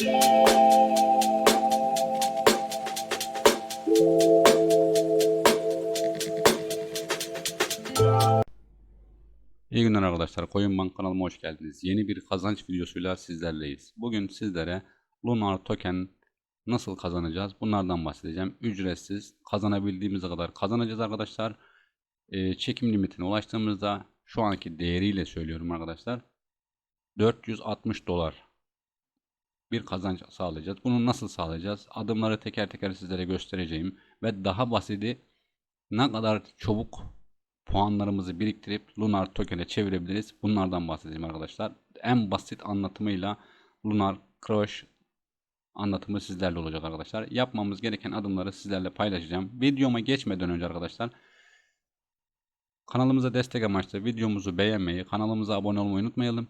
İyi günler arkadaşlar. Coin Bank kanalıma hoş geldiniz. Yeni bir kazanç videosuyla sizlerleyiz. Bugün sizlere Lunar Token nasıl kazanacağız? Bunlardan bahsedeceğim. Ücretsiz kazanabildiğimiz kadar kazanacağız arkadaşlar. Ee, çekim limitine ulaştığımızda şu anki değeriyle söylüyorum arkadaşlar. 460 dolar bir kazanç sağlayacağız. Bunu nasıl sağlayacağız? Adımları teker teker sizlere göstereceğim ve daha basiti ne kadar çabuk puanlarımızı biriktirip Lunar Token'e çevirebiliriz. Bunlardan bahsedeceğim arkadaşlar. En basit anlatımıyla Lunar Crush anlatımı sizlerle olacak arkadaşlar. Yapmamız gereken adımları sizlerle paylaşacağım. Videoma geçmeden önce arkadaşlar kanalımıza destek amaçlı videomuzu beğenmeyi, kanalımıza abone olmayı unutmayalım.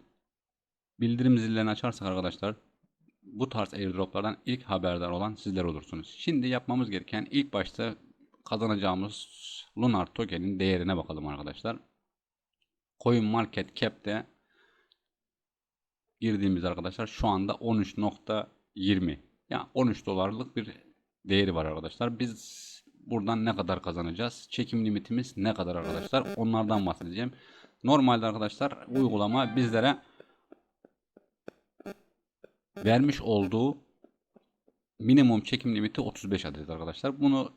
Bildirim zillerini açarsak arkadaşlar bu tarz airdroplardan ilk haberdar olan sizler olursunuz. Şimdi yapmamız gereken ilk başta kazanacağımız Lunar Token'in değerine bakalım arkadaşlar. Coin Market Cap'te girdiğimiz arkadaşlar şu anda 13.20 yani 13 dolarlık bir değeri var arkadaşlar. Biz buradan ne kadar kazanacağız? Çekim limitimiz ne kadar arkadaşlar? Onlardan bahsedeceğim. Normalde arkadaşlar uygulama bizlere vermiş olduğu minimum çekim limiti 35 adet arkadaşlar. Bunu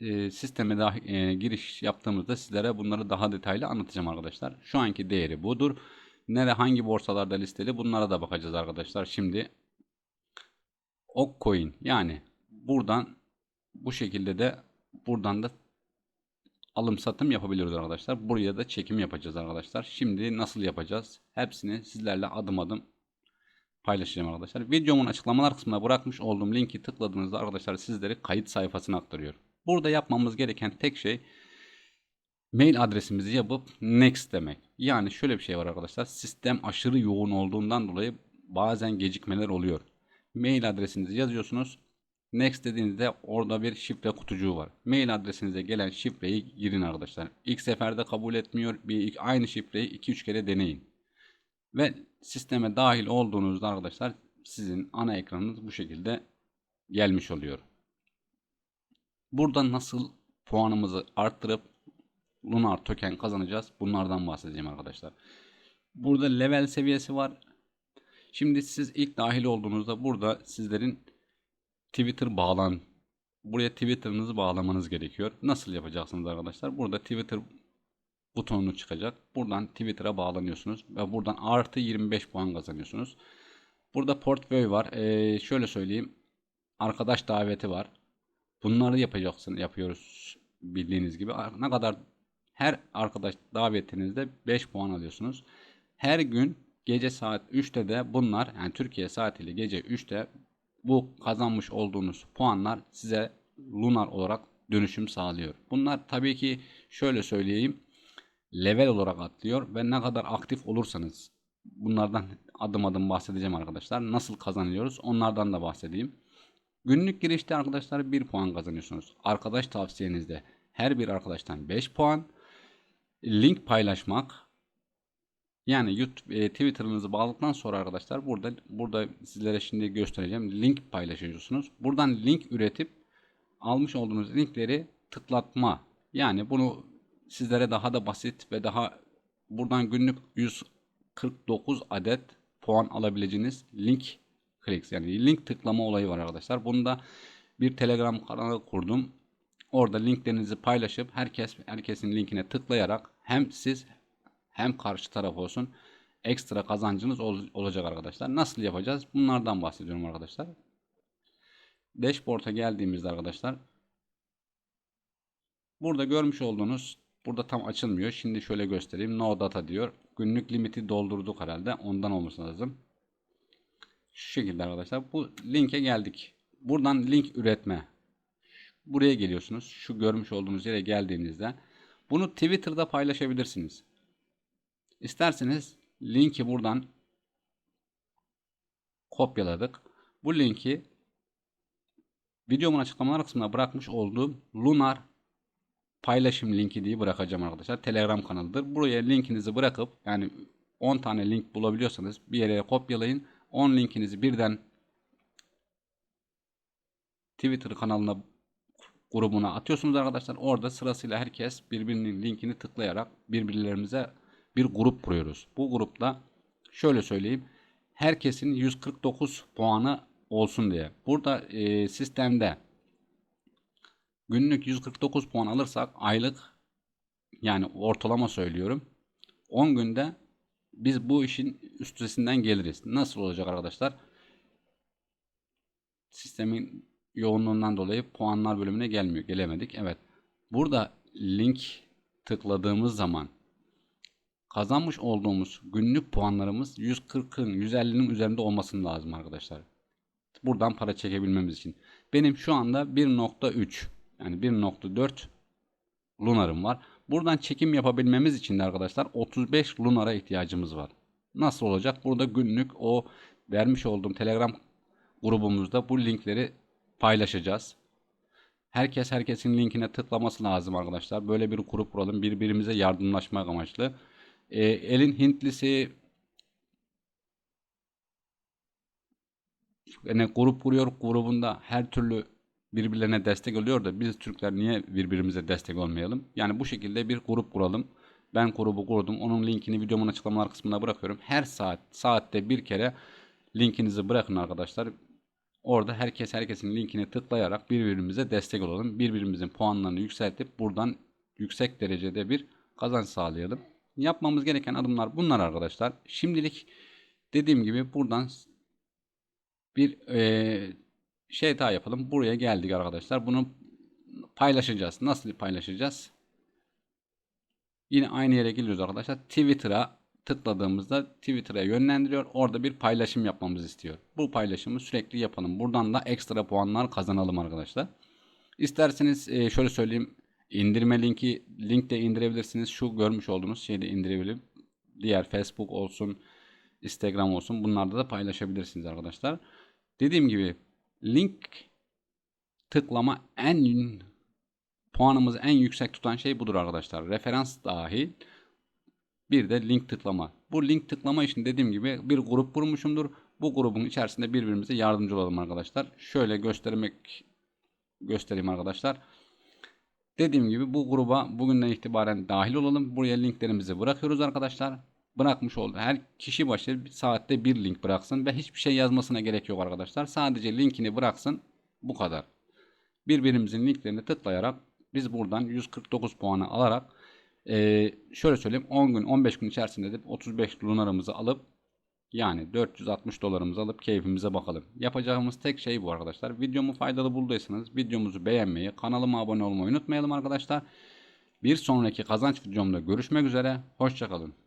e, sisteme daha e, giriş yaptığımızda sizlere bunları daha detaylı anlatacağım arkadaşlar. Şu anki değeri budur. Nere hangi borsalarda listeli bunlara da bakacağız arkadaşlar. Şimdi Okcoin yani buradan bu şekilde de buradan da alım satım yapabiliyoruz arkadaşlar. Buraya da çekim yapacağız arkadaşlar. Şimdi nasıl yapacağız? Hepsini sizlerle adım adım paylaşacağım arkadaşlar. Videomun açıklamalar kısmına bırakmış olduğum linki tıkladığınızda arkadaşlar sizleri kayıt sayfasına aktarıyor. Burada yapmamız gereken tek şey mail adresimizi yapıp next demek. Yani şöyle bir şey var arkadaşlar. Sistem aşırı yoğun olduğundan dolayı bazen gecikmeler oluyor. Mail adresinizi yazıyorsunuz. Next dediğinizde orada bir şifre kutucuğu var. Mail adresinize gelen şifreyi girin arkadaşlar. İlk seferde kabul etmiyor. Bir aynı şifreyi 2-3 kere deneyin. Ve sisteme dahil olduğunuzda arkadaşlar sizin ana ekranınız bu şekilde gelmiş oluyor. Burada nasıl puanımızı arttırıp Lunar token kazanacağız? Bunlardan bahsedeceğim arkadaşlar. Burada level seviyesi var. Şimdi siz ilk dahil olduğunuzda burada sizlerin Twitter bağlan buraya Twitter'ınızı bağlamanız gerekiyor. Nasıl yapacaksınız arkadaşlar? Burada Twitter butonu çıkacak. Buradan Twitter'a bağlanıyorsunuz ve buradan artı 25 puan kazanıyorsunuz. Burada portföy var. Ee, şöyle söyleyeyim. Arkadaş daveti var. Bunları yapacaksın, yapıyoruz bildiğiniz gibi. Ne kadar her arkadaş davetinizde 5 puan alıyorsunuz. Her gün gece saat 3'te de bunlar yani Türkiye saatiyle gece 3'te bu kazanmış olduğunuz puanlar size lunar olarak dönüşüm sağlıyor. Bunlar tabii ki şöyle söyleyeyim level olarak atlıyor ve ne kadar aktif olursanız bunlardan adım adım bahsedeceğim arkadaşlar. Nasıl kazanıyoruz onlardan da bahsedeyim. Günlük girişte arkadaşlar 1 puan kazanıyorsunuz. Arkadaş tavsiyenizde her bir arkadaştan 5 puan. Link paylaşmak yani YouTube, e, Twitter'ınızı bağladıktan sonra arkadaşlar burada burada sizlere şimdi göstereceğim. Link paylaşıyorsunuz. Buradan link üretip almış olduğunuz linkleri tıklatma. Yani bunu sizlere daha da basit ve daha buradan günlük 149 adet puan alabileceğiniz link clicks yani link tıklama olayı var arkadaşlar. Bunda bir Telegram kanalı kurdum. Orada linklerinizi paylaşıp herkes herkesin linkine tıklayarak hem siz hem karşı taraf olsun ekstra kazancınız ol, olacak arkadaşlar. Nasıl yapacağız? Bunlardan bahsediyorum arkadaşlar. Dashboard'a geldiğimizde arkadaşlar burada görmüş olduğunuz burada tam açılmıyor. Şimdi şöyle göstereyim. No data diyor. Günlük limiti doldurduk herhalde. Ondan olması lazım. Şu şekilde arkadaşlar. Bu linke geldik. Buradan link üretme. Buraya geliyorsunuz. Şu görmüş olduğunuz yere geldiğinizde bunu Twitter'da paylaşabilirsiniz. İsterseniz linki buradan kopyaladık. Bu linki videomun açıklamalar kısmına bırakmış olduğum Lunar paylaşım linki diye bırakacağım arkadaşlar. Telegram kanalıdır. Buraya linkinizi bırakıp yani 10 tane link bulabiliyorsanız bir yere kopyalayın. 10 linkinizi birden Twitter kanalına grubuna atıyorsunuz arkadaşlar. Orada sırasıyla herkes birbirinin linkini tıklayarak birbirlerimize bir grup kuruyoruz. Bu grupta şöyle söyleyeyim. Herkesin 149 puanı olsun diye. Burada e, sistemde günlük 149 puan alırsak aylık yani ortalama söylüyorum 10 günde biz bu işin üstesinden geliriz. Nasıl olacak arkadaşlar? Sistemin yoğunluğundan dolayı puanlar bölümüne gelmiyor. Gelemedik. Evet. Burada link tıkladığımız zaman kazanmış olduğumuz günlük puanlarımız 140'ın 150'nin üzerinde olmasını lazım arkadaşlar. Buradan para çekebilmemiz için. Benim şu anda 1.3 yani 1.4 lunarım var. Buradan çekim yapabilmemiz için de arkadaşlar 35 lunara ihtiyacımız var. Nasıl olacak? Burada günlük o vermiş olduğum Telegram grubumuzda bu linkleri paylaşacağız. Herkes herkesin linkine tıklaması lazım arkadaşlar. Böyle bir grup kuralım. Birbirimize yardımlaşmak amaçlı. Ee, elin Hintlisi yani grup kuruyor. Grubunda her türlü birbirlerine destek oluyor da biz Türkler niye birbirimize destek olmayalım? Yani bu şekilde bir grup kuralım. Ben grubu kurdum. Onun linkini videomun açıklamalar kısmına bırakıyorum. Her saat saatte bir kere linkinizi bırakın arkadaşlar. Orada herkes herkesin linkini tıklayarak birbirimize destek olalım. Birbirimizin puanlarını yükseltip buradan yüksek derecede bir kazanç sağlayalım. Yapmamız gereken adımlar bunlar arkadaşlar. Şimdilik dediğim gibi buradan bir e, şey daha yapalım. Buraya geldik arkadaşlar. Bunu paylaşacağız. Nasıl paylaşacağız? Yine aynı yere geliyoruz arkadaşlar. Twitter'a tıkladığımızda Twitter'a yönlendiriyor. Orada bir paylaşım yapmamızı istiyor. Bu paylaşımı sürekli yapalım. Buradan da ekstra puanlar kazanalım arkadaşlar. İsterseniz e, şöyle söyleyeyim. indirme linki link de indirebilirsiniz. Şu görmüş olduğunuz şeyi de indirebilirim. Diğer Facebook olsun, Instagram olsun. Bunlarda da paylaşabilirsiniz arkadaşlar. Dediğim gibi link tıklama en puanımızı en yüksek tutan şey budur arkadaşlar. Referans dahil bir de link tıklama. Bu link tıklama için dediğim gibi bir grup kurmuşumdur. Bu grubun içerisinde birbirimize yardımcı olalım arkadaşlar. Şöyle göstermek göstereyim arkadaşlar. Dediğim gibi bu gruba bugünden itibaren dahil olalım. Buraya linklerimizi bırakıyoruz arkadaşlar. Bırakmış oldu. Her kişi başı bir saatte bir link bıraksın ve hiçbir şey yazmasına gerek yok arkadaşlar. Sadece linkini bıraksın. Bu kadar. Birbirimizin linklerini tıklayarak biz buradan 149 puanı alarak ee, şöyle söyleyeyim 10 gün 15 gün içerisinde de 35 lunaramızı alıp yani 460 dolarımızı alıp keyfimize bakalım. Yapacağımız tek şey bu arkadaşlar. Videomu faydalı bulduysanız videomuzu beğenmeyi, kanalıma abone olmayı unutmayalım arkadaşlar. Bir sonraki kazanç videomda görüşmek üzere. Hoşçakalın.